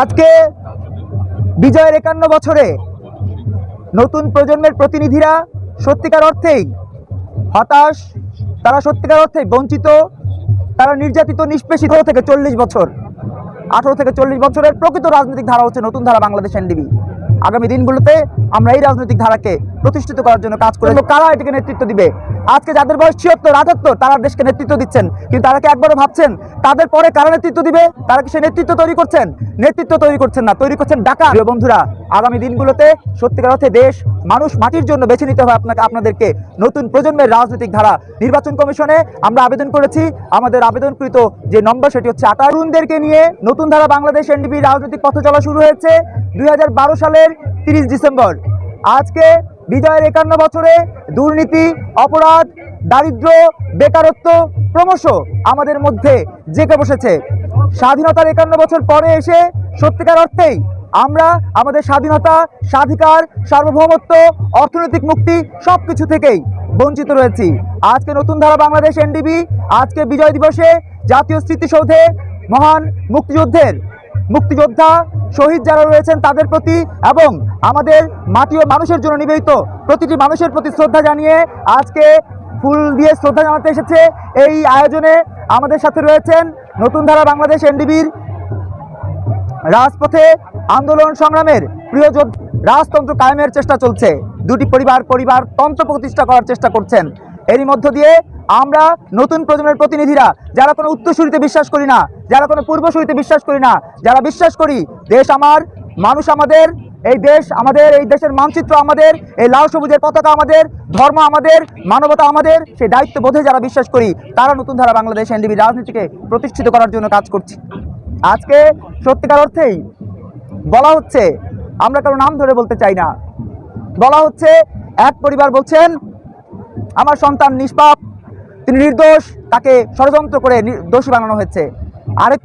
আজকে বিজয়ের একান্ন বছরে নতুন প্রজন্মের প্রতিনিধিরা সত্যিকার অর্থেই হতাশ তারা সত্যিকার অর্থে বঞ্চিত তারা নির্যাতিত নিষ্পেষিত। থেকে চল্লিশ বছর আঠারো থেকে চল্লিশ বছরের প্রকৃত রাজনৈতিক ধারা হচ্ছে নতুন ধারা বাংলাদেশ এনডিবি। আগামী দিনগুলোতে আমরা এই রাজনৈতিক ধারাকে প্রতিষ্ঠিত করার জন্য কাজ করে কারা এটিকে নেতৃত্ব দিবে? আজকে যাদের বয়স ছিয়াত্তর, আটাত্তর, তারা দেশকে নেতৃত্ব দিচ্ছেন। কিন্তু তারা কি একবারও ভাবছেন, তাদের পরে কারা নেতৃত্ব দিবে? তারা কি সে নেতৃত্ব তৈরি করছেন? নেতৃত্ব তৈরি করছেন না, তৈরি করছেন ডাকা প্রিয় বন্ধুরা, আগামী দিনগুলোতে সত্যিকার অর্থে দেশ, মানুষ মাটির জন্য বেছে নিতে হবে আপনাকে, আপনাদেরকে। নতুন প্রজন্মের রাজনৈতিক ধারা, নির্বাচন কমিশনে আমরা আবেদন করেছি। আমাদের আবেদনকৃত যে নম্বর, সেটি হচ্ছে আটারুনদেরকে নিয়ে নতুন ধারা বাংলাদেশ এনডিপি রাজনৈতিক পথ চলা শুরু হয়েছে দুই হাজার বারো সালের তিরিশ ডিসেম্বর। আজকে বিজয়ের একান্ন বছরে দুর্নীতি, অপরাধ, দারিদ্র, বেকারত্ব ক্রমশ আমাদের মধ্যে জেঁকে বসেছে। স্বাধীনতার একান্ন বছর পরে এসে সত্যিকার অর্থেই আমরা আমাদের স্বাধীনতা, স্বাধিকার, সার্বভৌমত্ব, অর্থনৈতিক মুক্তি সব কিছু থেকেই বঞ্চিত রয়েছি। আজকে নতুন ধারা বাংলাদেশ এনডিবি, আজকে বিজয় দিবসে জাতীয় স্মৃতিসৌধে মহান মুক্তিযুদ্ধের মুক্তিযোদ্ধা শহীদ যারা রয়েছেন তাদের প্রতি এবং আমাদের মাটি ও মানুষের জন্য নিবেদিত প্রতিটি মানুষের প্রতি শ্রদ্ধা জানিয়ে আজকে ফুল দিয়ে শ্রদ্ধা জানাতে এসেছে। এই আয়োজনে আমাদের সাথে রয়েছেন নতুন ধারা বাংলাদেশ এনডিবির রাজপথে আন্দোলন সংগ্রামের প্রিয় রাজতন্ত্র কায়েমের চেষ্টা চলছে। দুটি পরিবার পরিবার তন্ত্র প্রতিষ্ঠা করার চেষ্টা করছেন। এরই মধ্য দিয়ে আমরা নতুন প্রজন্মের প্রতিনিধিরা, যারা কোনো উত্তরসূরিতে বিশ্বাস করি না, যারা কোনো পূর্বসূরিতে বিশ্বাস করি না, যারা বিশ্বাস করি দেশ আমার, মানুষ আমাদের, এই দেশ আমাদের, এই দেশের মানচিত্র আমাদের, এই লাল সবুজের পতাকা আমাদের, ধর্ম আমাদের, মানবতা আমাদের, সেই দায়িত্ববোধে যারা বিশ্বাস করি, তারা নতুন ধারা বাংলাদেশ এনডিবি রাজনীতিকে প্রতিষ্ঠিত করার জন্য কাজ করছি। আজকে সত্যিকার অর্থেই বলা হচ্ছে, আমরা কারও নাম ধরে বলতে চাই না। বলা হচ্ছে, এক পরিবার বলছেন আমার সন্তান নিষ্পাপ তিনি নির্দোষ তাকে ষড়যন্ত্র করে দোষী বানানো হয়েছে। আরেক